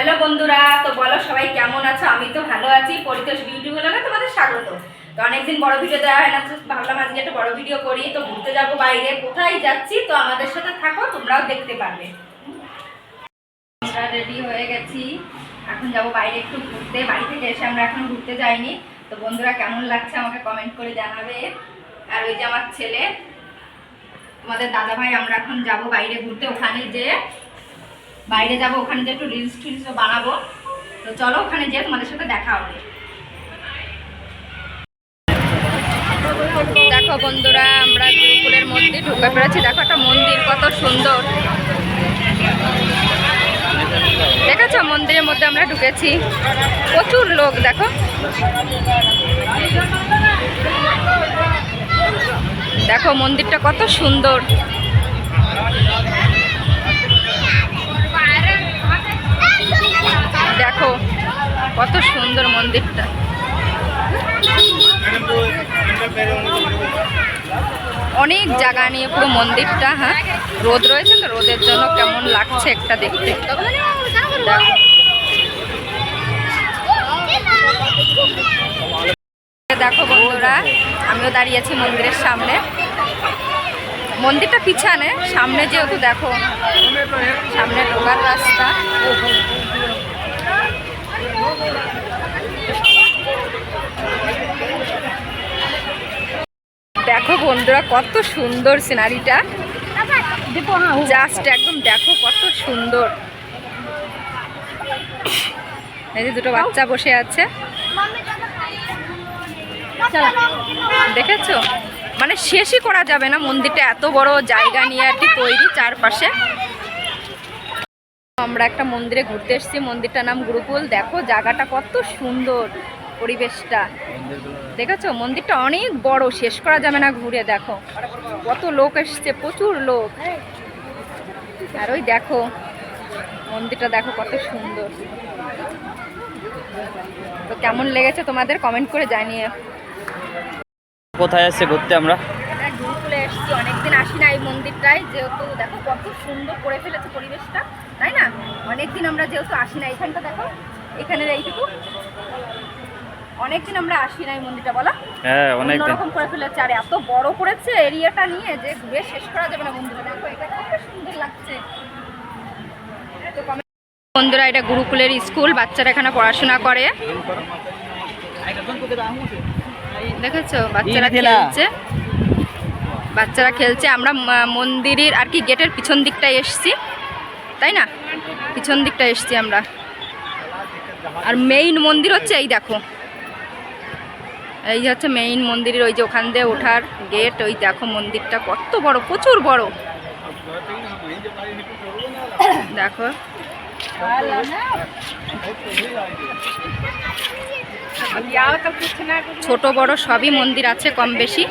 Hello বন্ধুরা, তো বলো সবাই কেমন আছো? আমি তো ভালো আছি। পরিতোষ বিউটি ব্লগে তোমাদের স্বাগত। তো অনেকদিন বড় ভিডিও দেওয়া হয় না, তো ভাবলাম আজকে একটা বড় ভিডিও করি। তো ঘুরতে যাব বাইরে, কোথায় যাচ্ছি? তো আমাদের সাথে থাকো, তোমরাও দেখতে পারবে। আমরা রেডি হয়ে গেছি। এখন যাব বাইরে একটু ঘুরতে। বাড়ি থেকে এসে আমরা এখন ঘুরতে যাইনি। তো বন্ধুরা, কেমন লাগছে আমাকে কমেন্ট করে জানাবে। আর ওই যে আমার ছেলে, তোমাদের দাদা ভাই আমরা এখন যাব বাইরে ঘুরতে। ওখানে যে বাইরে যাব, ওখানে যে একটু রিলস টিলস বানাবো। তো চলো ওখানে যেয়ে তোমাদের সাথে দেখা হবে। দেখো বন্ধুরা, আমরা গুরুকুলের মধ্যে ঢুকে পেরেছি দেখো একটা মন্দির, কত সুন্দর। দেখেছ? মন্দিরের মধ্যে আমরা ঢুকেছি। প্রচুর লোক, দেখো। দেখো মন্দিরটা কত সুন্দর। সুন্দর মন্দিরটা। অনেক জায়গা নিয়ে পুরো মন্দিরটা হ্যাঁ? রোদ রয়েছে তো, রোদের জন্য কেমন লাগছে একটা দেখতে। দেখো। বন্ধুরা, আমিও দাঁড়িয়ে আছি মন্দিরের সামনে। মন্দিরটা পিছানে, সামনে যেহেতু দেখো, সামনে ঢোকার রাস্তা। বন্ধুরা কত সুন্দর সিনারিটা। জাস্ট একদম দেখো কত সুন্দর। এই যে দুটো বাচ্চা বসে আছে। দেখেছ? মানে শেষই করা যাবে না মন্দিরটা এত বড় জায়গা নিয়ে আর কি তৈরি চারপাশে। আমরা একটা মন্দিরে ঘুরতে এসেছি মন্দিরটার নাম গুরুকুল। দেখো জায়গাটা কত সুন্দর পরিবেশটা। দেখেছ? মন্দিরটা অনেক বড় শেষ করা যাবে না ঘুরে দেখো। কত লোক এসছে প্রচুর লোক। আর ওই দেখো মন্দিরটা দেখো কত সুন্দর। তো কেমন লেগেছে তোমাদের? কমেন্ট করে জানিয়ে। কোথায় আসছে ঘুরতে আমরা? গুরুকুলে এসেছি। অনেকদিন আসি না এই মন্দিরটায় যেহেতু দেখো কত সুন্দর করে ফেলেছে পরিবেশটা তাই না? অনেকদিন আমরা যেহেতু আসি না এখানটা দেখো এখানের এইটুকু। অনেকদিন আমরা আসি না এই মন্দিরটা বলো। হ্যাঁ অনেক অন্যরকম করে ফেলেছে আর এত বড় করেছে এরিয়াটা নিয়ে যে ঘুরে শেষ করা যাবে না বন্ধুরা দেখো এটা কত সুন্দর লাগছে। বন্ধুরা এটা গুরুকুলের স্কুল বাচ্চারা এখানে পড়াশোনা করে। দেখেছ? বাচ্চারা খেলা। খেলছে। বাচ্চারা খেলছে। আমরা মন্দিরের আর কি গেটের পিছন দিকটায় এসছি। তাই না? পিছন দিকটা এসছি আমরা। আর মেইন মন্দির হচ্ছে এই দেখো। এই হচ্ছে মেইন মন্দিরের ওই যে ওখান দিয়ে ওঠার গেট ওই দেখো মন্দিরটা কত বড়, প্রচুর বড়। দেখো। ছোট বড় সবই মন্দির আছে, কম বেশি।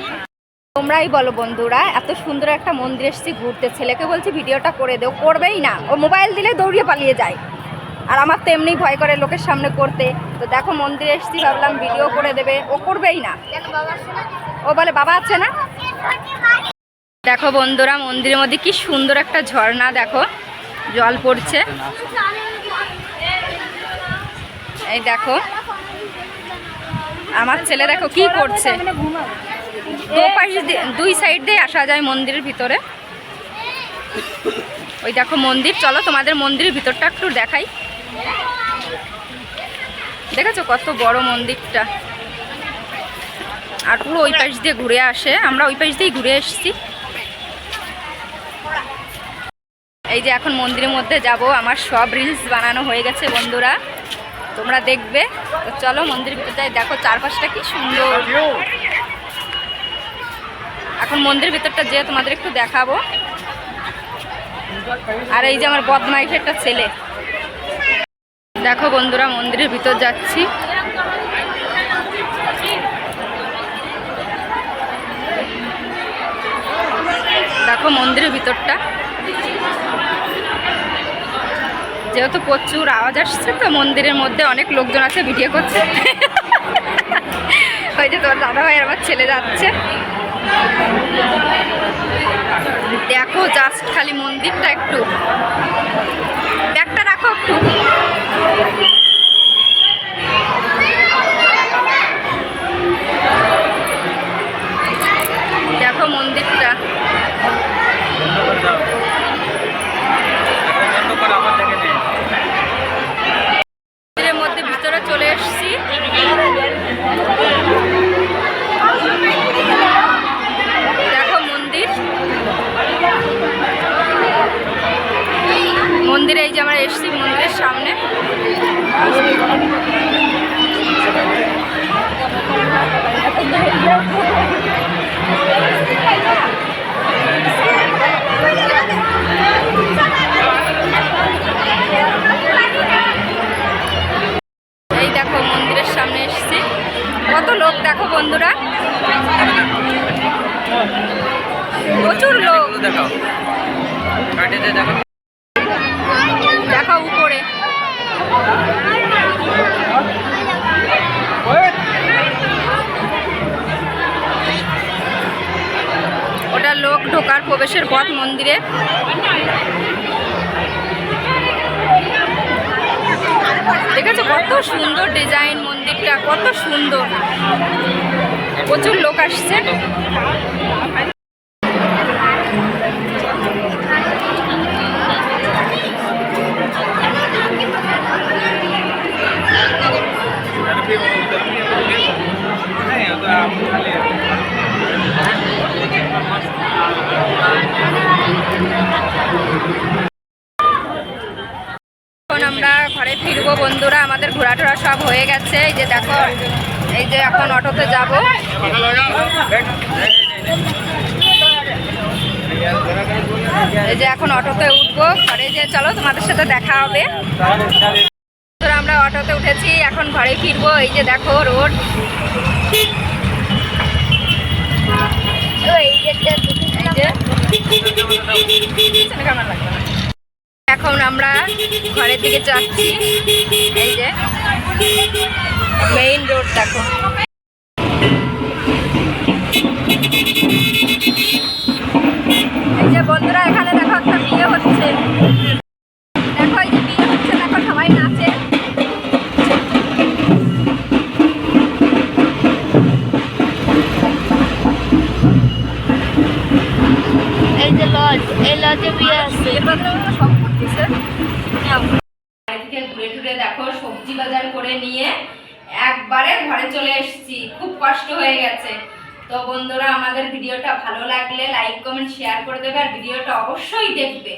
তোমরাই বলো বন্ধুরা, এত সুন্দর একটা মন্দির এসেছি ঘুরতে। ছেলেকে বলছি, ভিডিওটা করে দেও। করবেই না। ও মোবাইল দিলে দৌড়িয়ে পালিয়ে যায়। আর আমার তো এমনি ভয় করে লোকের সামনে করতে। তো দেখো মন্দিরে এসেছি, ভাবলাম ভিডিও করে দেবে। ও করবেই না। ও বলে, বাবা আছে না? দেখো বন্ধুরা, মন্দিরের মধ্যে কি সুন্দর একটা ঝর্ণা, দেখো। জল পড়ছে। এই দেখো। আমার ছেলে দেখো কি করছে। দুই সাইড দিয়ে আসা যায় মন্দিরের ভিতরে। ওই দেখো মন্দির, চলো তোমাদের মন্দিরের ভিতরটা একটু দেখাই। দেখেছ কত বড় মন্দিরটা? আর পুরো ওই পাশ দিয়ে ঘুরে আসে, আমরা ওই পাশ দিয়েই ঘুরে এসেছি। এই যে এখন মন্দিরের মধ্যে যাব, আমার সব রিলস বানানো হয়ে গেছে বন্ধুরা। তোমরা দেখবে। তো চলো মন্দিরের ভিতরে দেখো চারপাশটা কি সুন্দর। এখন মন্দিরের ভিতরটা যেয়ে তোমাদের একটু দেখাবো। আর এই যে আমার বদমাইশ একটা ছেলে। দেখো বন্ধুরা, মন্দিরের ভিতর যাচ্ছি। দেখো মন্দিরের ভিতরটা। যেহেতু প্রচুর আওয়াজ আসছে, তো মন্দিরের মধ্যে অনেক লোকজন আছে, ভিডিও করছে। ওই যে তোর দাদা ভাই আমার ছেলে যাচ্ছে। দেখো জাস্ট খালি মন্দিরটা একটু। ব্যাগটা রাখো একটু এসছি মন্দিরের সামনে এই দেখো মন্দিরের সামনে এসছি কত লোক দেখো বন্ধুরা। প্রচুর লোক। দেখো উপরে। ওটা লোক ঢোকার প্রবেশের পথ মন্দিরে। দেখেছ কত সুন্দর ডিজাইন মন্দিরটা কত সুন্দর। প্রচুর লোক আসছে এখন আমরা ঘরে ফিরবো বন্ধুরা, আমাদের ঘোরা টোরা সব হয়ে গেছে। এই যে দেখো, এই যে এখন অটোতে যাব। এই যে এখন অটোতে উঠবো। ঘরে যে চলো, তোমাদের সাথে দেখা হবে। আমরা অটোতে উঠেছি, এখন ঘরে ফিরবো। এই যে দেখো রোড। এই যে কেমন লাগবে এখন আমরা ঘরের দিকে যাচ্ছি। এই যে মেইন রোড দেখো। এই যে বন্ধুরা এখানে দেখো, সবজি বাজার করে নিয়ে একবারে ঘরে চলে এসেছি। খুব কষ্ট হয়ে গেছে। তো বন্ধুরা, আমাদের ভিডিওটা ভালো লাগলে লাইক কমেন্ট শেয়ার করে দেবে। আর ভিডিওটা অবশ্যই দেখবে।